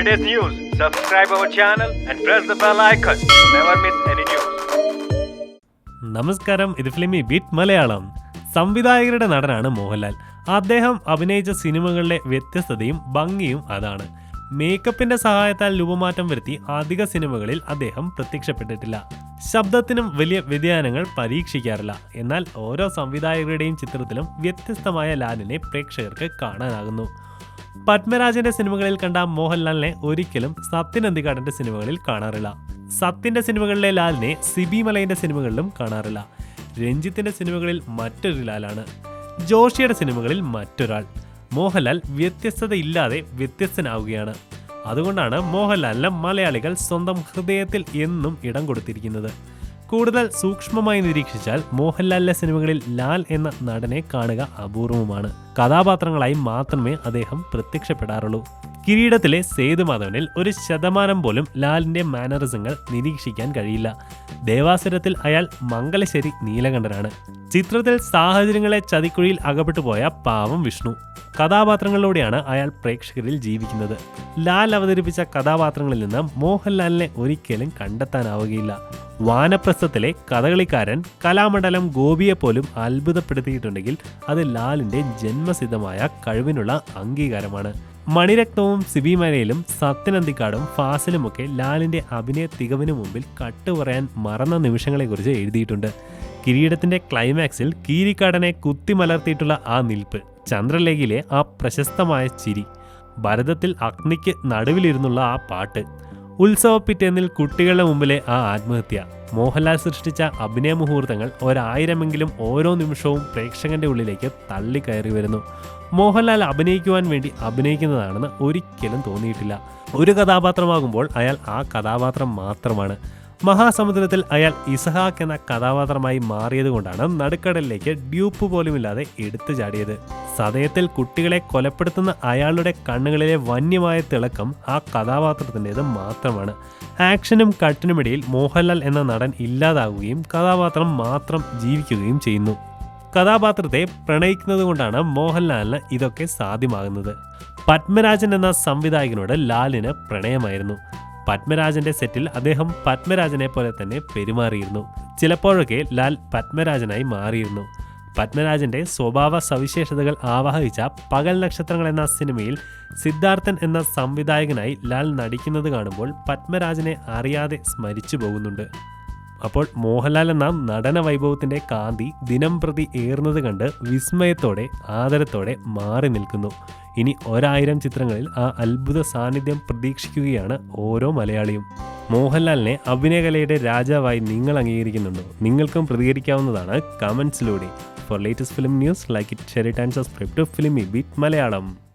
latest news, subscribe our channel and press the bell icon. Never miss any news. നമസ്കാരം ഇത് filmi beat Malayalam. സംവിധായകരുടെ നടനാണ് മോഹൻലാൽ. അദ്ദേഹം അഭിനയിച്ച സിനിമകളിലെ വ്യത്യസ്തതയും ഭംഗിയും അതാണ്. മേക്കപ്പിന്റെ സഹായത്താൽ രൂപമാറ്റം വരുത്തി അധിക സിനിമകളിൽ അദ്ദേഹം പ്രത്യക്ഷപ്പെട്ടിട്ടില്ല. ശബ്ദത്തിനും വലിയ വ്യതിയാനങ്ങൾ പരീക്ഷിക്കാറില്ല. എന്നാൽ ഓരോ സംവിധായകരുടെയും ചിത്രത്തിലും വ്യത്യസ്തമായ ലാലിനെ പ്രേക്ഷകർക്ക് കാണാനാകുന്നു. പത്മരാജന്റെ സിനിമകളിൽ കണ്ട മോഹൻലാലിനെ ഒരിക്കലും സത്യൻ അന്തികാടന്റെ സിനിമകളിൽ കാണാറില്ല. സത്യന്റെ സിനിമകളിലെ ലാലിനെ സിബി മലയിന്റെ സിനിമകളിലും കാണാറില്ല. രഞ്ജിത്തിന്റെ സിനിമകളിൽ മറ്റൊരു ലാലാണ്. ജോഷിയുടെ സിനിമകളിൽ മറ്റൊരാൾ. മോഹൻലാൽ വ്യത്യസ്തതയില്ലാതെ വ്യത്യസ്തനാവുകയാണ്. അതുകൊണ്ടാണ് മോഹൻലാലിന് മലയാളികൾ സ്വന്തം ഹൃദയത്തിൽ എന്നും ഇടം കൊടുത്തിരിക്കുന്നത്. കൂടുതൽ സൂക്ഷ്മമായി നിരീക്ഷിച്ചാൽ മോഹൻലാലിലെ സിനിമകളിൽ ലാൽ എന്ന നടനെ കാണുക അപൂർവമാണ് കഥാപാത്രങ്ങളായി മാത്രമേ അദ്ദേഹം പ്രത്യക്ഷപ്പെടാറുള്ളൂ. കിരീടത്തിലെ സേതുമാധവനിൽ ഒരു ശതമാനം പോലും ലാലിന്റെ മാനറിസങ്ങൾ നിരീക്ഷിക്കാൻ കഴിയില്ല. ദേവാസുരത്തിൽ അയാൾ മംഗലശ്ശേരി നീലകണ്ഠനാണ്. ചിത്രത്തിൽ സാഹചര്യങ്ങളെ ചതിക്കുഴിയിൽ അകപ്പെട്ടു പോയ പാവം വിഷ്ണു. കഥാപാത്രങ്ങളിലൂടെയാണ് അയാൾ പ്രേക്ഷകരിൽ ജീവിക്കുന്നത്. ലാൽ അവതരിപ്പിച്ച കഥാപാത്രങ്ങളിൽ നിന്ന് മോഹൻലാലിനെ ഒരിക്കലും കണ്ടെത്താനാവുകയില്ല. വാനപ്രസ്ഥത്തിലെ കഥകളിക്കാരൻ കലാമണ്ഡലം ഗോപിയെ പോലും അത്ഭുതപ്പെടുത്തിയിട്ടുണ്ടെങ്കിൽ അത് ലാലിന്റെ ജന്മസിദ്ധമായ കഴിവിനുള്ള അംഗീകാരമാണ്. മണിരത്നവും സിബി മലയിലും സത്യനന്ദിക്കാടും ഫാസിലുമൊക്കെ ലാലിന്റെ അഭിനയ തികവിന് മുമ്പിൽ കട്ടുപറയാൻ മറന്ന നിമിഷങ്ങളെക്കുറിച്ച് എഴുതിയിട്ടുണ്ട്. കിരീടത്തിന്റെ ക്ലൈമാക്സിൽ കീരിക്കാടനെ കുത്തിമലർത്തിയിട്ടുള്ള ആ നിൽപ്പ് ചന്ദ്രലേഖയിലെ ആ പ്രശസ്തമായ ചിരി ഭരതത്തിൽ അഗ്നിക്ക് നടുവിലിരുന്നുള്ള ആ പാട്ട് ഉത്സവ പിറ്റേന്നിൽ കുട്ടികളുടെ മുമ്പിലെ ആ ആത്മഹത്യ മോഹൻലാൽ സൃഷ്ടിച്ച അഭിനയ മുഹൂർത്തങ്ങൾ ഒരായിരമെങ്കിലും ഓരോ നിമിഷവും പ്രേക്ഷകന്റെ ഉള്ളിലേക്ക് തള്ളിക്കയറി വരുന്നു. മോഹൻലാൽ അഭിനയിക്കുവാൻ വേണ്ടി അഭിനയിക്കുന്നതാണെന്ന് ഒരിക്കലും തോന്നിയിട്ടില്ല. ഒരു കഥാപാത്രമാകുമ്പോൾ അയാൾ ആ കഥാപാത്രം മാത്രമാണ്. മഹാസമുദ്രത്തിൽ അയാൾ ഇസഹാക്ക് എന്ന കഥാപാത്രമായി മാറിയതുകൊണ്ടാണ് നടുക്കടലിലേക്ക് ഡ്യൂപ്പ് പോലുമില്ലാതെ എടുത്തു ചാടിയത്. സതയത്തിൽ കുട്ടികളെ കൊലപ്പെടുത്തുന്ന അയാളുടെ കണ്ണുകളിലെ വന്യമായ തിളക്കം ആ കഥാപാത്രത്തിന്റെത് മാത്രമാണ്. ആക്ഷനും കട്ടിനുമിടയിൽ മോഹൻലാൽ എന്ന നടൻ ഇല്ലാതാവുകയും കഥാപാത്രം മാത്രം ജീവിക്കുകയും ചെയ്യുന്നു. കഥാപാത്രത്തെ പ്രണയിക്കുന്നത് കൊണ്ടാണ് മോഹൻലാലിന് ഇതൊക്കെ സാധ്യമാകുന്നത്. പത്മരാജൻ എന്ന സംവിധായകനോട് ലാലിന് പ്രണയമായിരുന്നു. പത്മരാജന്റെ സെറ്റിൽ അദ്ദേഹം പത്മരാജനെ പോലെ തന്നെ പെരുമാറിയിരുന്നു. ചിലപ്പോഴൊക്കെ ലാൽ പത്മരാജനായി മാറിയിരുന്നു. പത്മരാജന്റെ സ്വഭാവ സവിശേഷതകൾ ആവാഹിച്ച പകൽ നക്ഷത്രങ്ങൾ എന്ന സിനിമയിൽ സിദ്ധാർത്ഥൻ എന്ന സംവിധായകനായി ലാൽ നടിക്കുന്നത് കാണുമ്പോൾ പത്മരാജനെ അറിയാതെ സ്മരിച്ചു പോകുന്നുണ്ട്. അപ്പോൾ മോഹൻലാൽ എന്ന നടന വൈഭവത്തിന്റെ കാന്തി ദിനം പ്രതി ഏറുന്നത് കണ്ട് വിസ്മയത്തോടെ ആദരത്തോടെ മാറി നിൽക്കുന്നു. ഇനി ഒരായിരം ചിത്രങ്ങളിൽ ആ അത്ഭുത സാന്നിധ്യം പ്രതീക്ഷിക്കുകയാണ് ഓരോ മലയാളിയും. മോഹൻലാലിനെ അഭിനയകലയുടെ രാജാവായി നിങ്ങൾ അംഗീകരിക്കുന്നുണ്ടോ? നിങ്ങൾക്കും പ്രതികരിക്കാവുന്നതാണ് കമൻസിലൂടെ for latest film news like it share and subscribe to Film Beat Malayalam